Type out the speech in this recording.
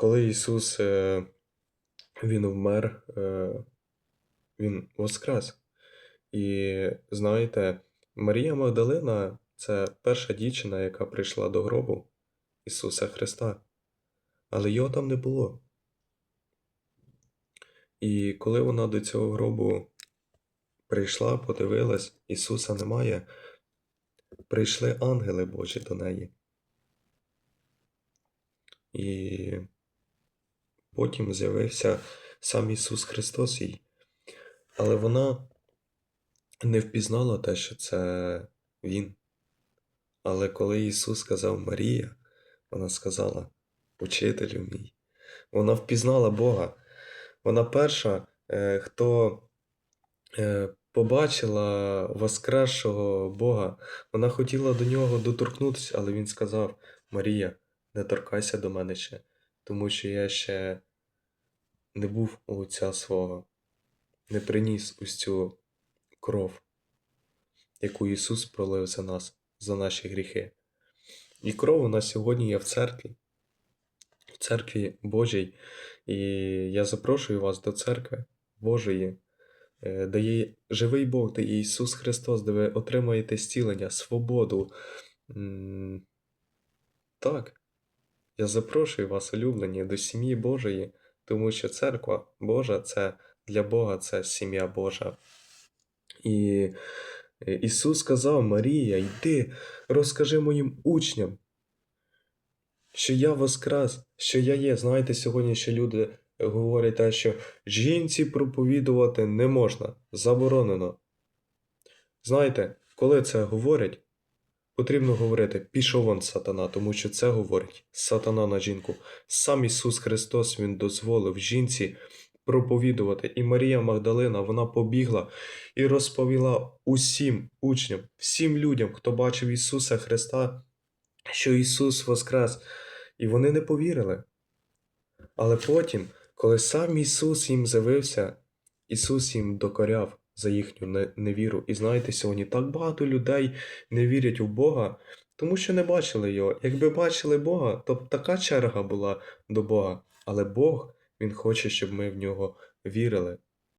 коли Ісус е, Він вмер, е, Він воскрес. І знаєте, Марія Магдалина це перша дівчина, яка прийшла до гробу Ісуса Христа, але його там не було. І коли вона до цього гробу прийшла, подивилась, Ісуса немає, прийшли ангели Божі до неї. І потім з'явився сам Ісус Христос їй. Але вона не впізнала те, що це Він. Але коли Ісус сказав Марія, вона сказала Учителю мій. Вона впізнала Бога. Вона перша, е, хто е, побачила воскресшого Бога. Вона хотіла до нього доторкнутися, але він сказав: Марія, не торкайся до мене ще, тому що я ще не був у Отця свого, не приніс ось цю кров, яку Ісус пролив за нас, за наші гріхи. І кров у нас сьогодні є в церкві, в церкві Божій. І я запрошую вас до церкви Божої, е, де є живий Бог, де є Ісус Христос, де ви отримаєте зцілення, свободу. Так, я запрошую вас, улюблені, до сім'ї Божої, тому що церква Божа це для Бога це сім'я Божа. І Ісус сказав: Марія, йди, розкажи моїм учням, що я воскрес, що я є. Знаєте, сьогодні ще люди говорять те, що жінці проповідувати не можна, заборонено. Знаєте, коли це говорять, потрібно говорити пішов вон сатана, тому що це говорить сатана на жінку. Сам Ісус Христос Він дозволив жінці проповідувати. І Марія Магдалина вона побігла і розповіла усім учням, всім людям, хто бачив Ісуса Христа, що Ісус воскрес. І вони не повірили. Але потім, коли сам Ісус їм з'явився, Ісус їм докоряв за їхню не- невіру. І знаєте, сьогодні так багато людей не вірять у Бога, тому що не бачили Його. Якби бачили Бога, то б така черга була до Бога. Але Бог, Він хоче, щоб ми в нього вірили.